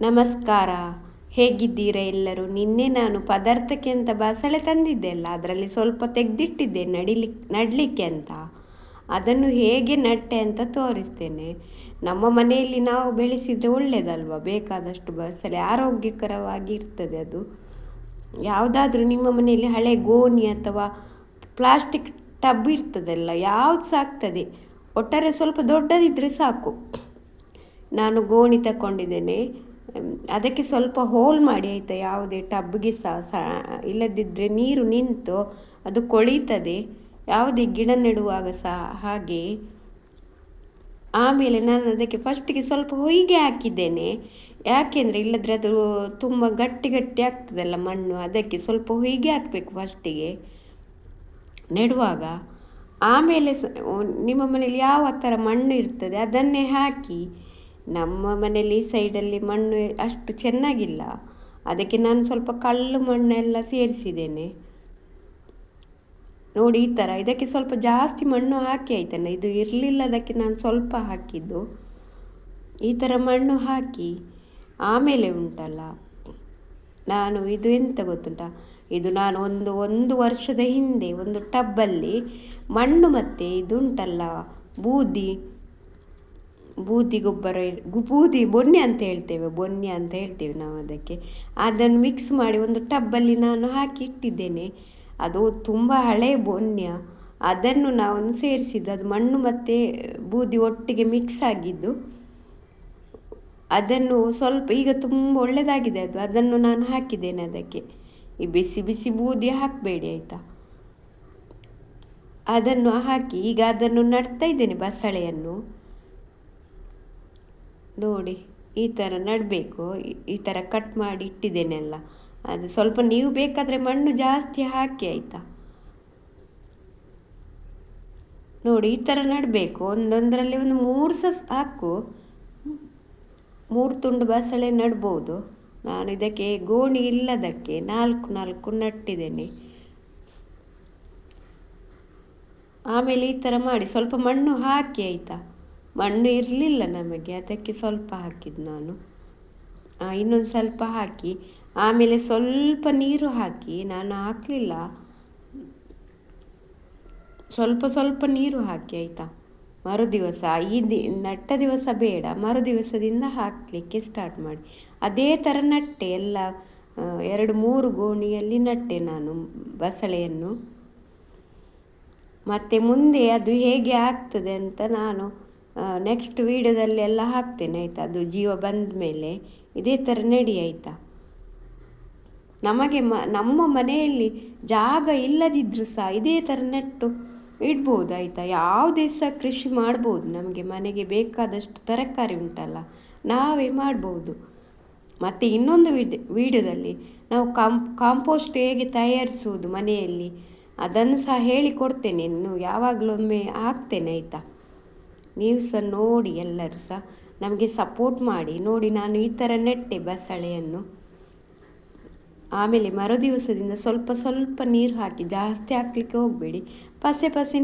ನಮಸ್ಕಾರ. ಹೇಗಿದ್ದೀರಾ ಎಲ್ಲರೂ? ನಿನ್ನೆ ನಾನು ಪದಾರ್ಥಕ್ಕೆ ಅಂತ ಬಸಳೆ ತಂದಿದ್ದೆ ಅಲ್ಲ, ಅದರಲ್ಲಿ ಸ್ವಲ್ಪ ತೆಗೆದಿಟ್ಟಿದ್ದೆ, ನಡಿಲಿ, ನಡಲಿಕ್ಕೆ ಅಂತ. ಅದನ್ನು ಹೇಗೆ ನಟ್ಟೆ ಅಂತ ತೋರಿಸ್ತೇನೆ. ನಮ್ಮ ಮನೆಯಲ್ಲಿ ನಾವು ಬೆಳೆಸಿದರೆ ಒಳ್ಳೆಯದಲ್ವ ಬೇಕಾದಷ್ಟು ಬಸಳೆ ಆರೋಗ್ಯಕರವಾಗಿ ಇರ್ತದೆ ಅದು. ಯಾವುದಾದ್ರೂ ನಿಮ್ಮ ಮನೆಯಲ್ಲಿ ಹಳೆ ಗೋಣಿ ಅಥವಾ ಪ್ಲಾಸ್ಟಿಕ್ ಟಬ್ ಇರ್ತದಲ್ಲ, ಯಾವ್ದು ಸಾಕ್ತದೆ? ಒಟ್ಟಾರೆ ಸ್ವಲ್ಪ ದೊಡ್ಡದಿದ್ದರೆ ಸಾಕು. ನಾನು ಗೋಣಿ ತಗೊಂಡಿದ್ದೇನೆ ಅದಕ್ಕೆ ಸ್ವಲ್ಪ ಹೋಲ್ ಮಾಡಿ ಆಯಿತಾ? ಯಾವುದೇ ಟಬ್ಗೆ ಸಹ ಇಲ್ಲದಿದ್ದರೆ ನೀರು ನಿಂತು ಅದು ಕೊಳೀತದೆ. ಯಾವುದೇ ಗಿಡ ನೆಡುವಾಗ ಸಹ ಹಾಗೆ. ಆಮೇಲೆ ನಾನು ಅದಕ್ಕೆ ಫಸ್ಟಿಗೆ ಸ್ವಲ್ಪ ಹೊಯ್ಗೆ ಹಾಕಿದ್ದೇನೆ. ಯಾಕೆಂದರೆ ಇಲ್ಲದ್ರೆ ಅದು ತುಂಬ ಗಟ್ಟಿ ಗಟ್ಟಿ ಆಗ್ತದಲ್ಲ ಮಣ್ಣು, ಅದಕ್ಕೆ ಸ್ವಲ್ಪ ಹೊಯ್ಗೆ ಹಾಕಬೇಕು ಫಸ್ಟಿಗೆ ನೆಡುವಾಗ. ಆಮೇಲೆ ನಿಮ್ಮ ಮನೇಲಿ ಯಾವ ಥರ ಮಣ್ಣು ಇರ್ತದೆ ಅದನ್ನೇ ಹಾಕಿ. ನಮ್ಮ ಮನೆಯಲ್ಲಿ ಈ ಸೈಡಲ್ಲಿ ಮಣ್ಣು ಅಷ್ಟು ಚೆನ್ನಾಗಿಲ್ಲ. ಅದಕ್ಕೆ ನಾನು ಸ್ವಲ್ಪ ಕಲ್ಲು ಮಣ್ಣೆಲ್ಲ ಸೇರಿಸಿದ್ದೇನೆ. ನೋಡಿ ಈ ಥರ ಇದಕ್ಕೆ ಸ್ವಲ್ಪ ಜಾಸ್ತಿ ಮಣ್ಣು ಹಾಕಿ ಆಯ್ತಾನೆ ಇದು ಇರಲಿಲ್ಲ ಅದಕ್ಕೆ ನಾನು ಸ್ವಲ್ಪ ಹಾಕಿದ್ದು. ಈ ಥರ ಮಣ್ಣು ಹಾಕಿ ಆಮೇಲೆ ಉಂಟಲ್ಲ, ನಾನು ಇದು ಎಂತ ಗೊತ್ತುಂಟ? ಇದು ನಾನು ಒಂದು ಒಂದು ವರ್ಷದ ಹಿಂದೆ ಒಂದು ಟಬ್ಬಲ್ಲಿ ಮಣ್ಣು ಮತ್ತು ಇದುಂಟಲ್ಲ, ಬೂದಿ. ಬೂದಿ ಗೊಬ್ಬರ ಬೂದಿ ಬೊನ್ನೆ ಅಂತ ಹೇಳ್ತೇವೆ, ಬೊನ್ನೆ ಅಂತ ಹೇಳ್ತೇವೆ ನಾವು ಅದಕ್ಕೆ. ಅದನ್ನು ಮಿಕ್ಸ್ ಮಾಡಿ ಒಂದು ಟಬ್ಬಲ್ಲಿ ನಾನು ಹಾಕಿ ಇಟ್ಟಿದ್ದೇನೆ. ಅದು ತುಂಬ ಹಳೆ ಬೊನ್ಯ ಅದನ್ನು ನಾವು ಸೇರಿಸಿದ್ದು, ಅದು ಮಣ್ಣು ಮತ್ತು ಬೂದಿ ಒಟ್ಟಿಗೆ ಮಿಕ್ಸ್ ಆಗಿದ್ದು, ಅದನ್ನು ಸ್ವಲ್ಪ, ಈಗ ತುಂಬ ಒಳ್ಳೆಯದಾಗಿದೆ ಅದು. ಅದನ್ನು ನಾನು ಹಾಕಿದ್ದೇನೆ ಅದಕ್ಕೆ. ಈ ಬಿಸಿ ಬಿಸಿ ಬೂದಿ ಹಾಕಬೇಡಿ ಆಯಿತಾ? ಅದನ್ನು ಹಾಕಿ ಈಗ ಅದನ್ನು ನಡ್ತಾ ಇದ್ದೇನೆ ಬಸಳೆಯನ್ನು. ನೋಡಿ, ಈ ಥರ ನೆಡಬೇಕು, ಈ ಥರ ಕಟ್ ಮಾಡಿ ಇಟ್ಟಿದ್ದೇನೆಲ್ಲ. ಅದು ಸ್ವಲ್ಪ ನೀವು ಬೇಕಾದರೆ ಮಣ್ಣು ಜಾಸ್ತಿ ಹಾಕಿ ಆಯಿತಾ? ನೋಡಿ, ಈ ಥರ ನೆಡಬೇಕು. ಒಂದೊಂದರಲ್ಲಿ ಒಂದು ಮೂರು ಸಹ ಹಾಕು. ಮೂರು ತುಂಡು ಬಸಳೆ ನೆಡ್ಬೋದು. ನಾನು ಇದಕ್ಕೆ ಗೋಣಿ ಇಲ್ಲದಕ್ಕೆ ನಾಲ್ಕು ನಾಲ್ಕು ನಟ್ಟಿದ್ದೇನೆ. ಆಮೇಲೆ ಈ ಥರ ಮಾಡಿ ಸ್ವಲ್ಪ ಮಣ್ಣು ಹಾಕಿ ಆಯಿತಾ? ಮಣ್ಣು ಇರಲಿಲ್ಲ ನಮಗೆ, ಅದಕ್ಕೆ ಸ್ವಲ್ಪ ಹಾಕಿದ್ದು ನಾನು. ಇನ್ನೊಂದು ಸ್ವಲ್ಪ ಹಾಕಿ, ಆಮೇಲೆ ಸ್ವಲ್ಪ ನೀರು ಹಾಕಿ, ನಾನು ಹಾಕಲಿಲ್ಲ. ಸ್ವಲ್ಪ ಸ್ವಲ್ಪ ನೀರು ಹಾಕಿ, ಆಯಿತಾ? ಮರುದಿವಸ, ಈ ದಿ, ನಟ್ಟ ದಿವಸ ಬೇಡ, ಮರುದಿವಸದಿಂದ ಹಾಕಲಿಕ್ಕೆ ಸ್ಟಾರ್ಟ್ ಮಾಡಿ. ಅದೇ ಥರ ನಟ್ಟೆ, ಎಲ್ಲ ಎರಡು ಮೂರು ಗೋಣಿಯಲ್ಲಿ ನಟ್ಟೆ ನಾನು, ಬಸಳೆಯನ್ನು. ಮತ್ತು ಮುಂದೆ ಅದು ಹೇಗೆ ಆಗ್ತದೆ ಅಂತ ನಾನು ನೆಕ್ಸ್ಟ್ ವೀಡಿಯೋದಲ್ಲಿ ಎಲ್ಲ ಹಾಕ್ತೇನೆ, ಆಯಿತಾ? ಅದು ಜೀವ ಬಂದ ಮೇಲೆ ಇದೇ ಥರ ನಡಿ, ಆಯಿತಾ? ನಮಗೆ ಮ, ನಮ್ಮ ಮನೆಯಲ್ಲಿ ಜಾಗ ಇಲ್ಲದಿದ್ದರೂ ಸಹ ಇದೇ ಥರ ನೆಟ್ಟು ಇಡ್ಬೋದು, ಆಯಿತಾ? ಯಾವುದೇ ಸಹ ಕೃಷಿ ಮಾಡ್ಬೋದು. ನಮಗೆ ಮನೆಗೆ ಬೇಕಾದಷ್ಟು ತರಕಾರಿ ಉಂಟಲ್ಲ, ನಾವೇ ಮಾಡ್ಬೋದು. ಮತ್ತು ಇನ್ನೊಂದು ವಿಡ್, ವೀಡಿಯೋದಲ್ಲಿ ನಾವು ಕಾಂಪ್ ಕಾಂಪೋಸ್ಟ್ ಹೇಗೆ ತಯಾರಿಸುವುದು ಮನೆಯಲ್ಲಿ, ಅದನ್ನು ಸಹ ಹೇಳಿಕೊಡ್ತೇನೆ ಇನ್ನು. ಯಾವಾಗಲೊಮ್ಮೆ ಹಾಕ್ತೇನೆ, ಆಯಿತಾ? ನೀವು ಸಹ ನೋಡಿ ಎಲ್ಲರೂ ಸಹ ನಮಗೆ ಸಪೋರ್ಟ್ ಮಾಡಿ, ನೋಡಿ ನಾನು ಈ ಥರ ನೆಟ್ಟೆ ಬಸಳೆಯನ್ನು. ಆಮೇಲೆ ಮರುದಿವಸದಿಂದ ಸ್ವಲ್ಪ ಸ್ವಲ್ಪ ನೀರು ಹಾಕಿ ಜಾಸ್ತಿ ಹಾಕಲಿಕ್ಕೆ ಹೋಗಬೇಡಿ. ಪಸೆ ಪಸೆ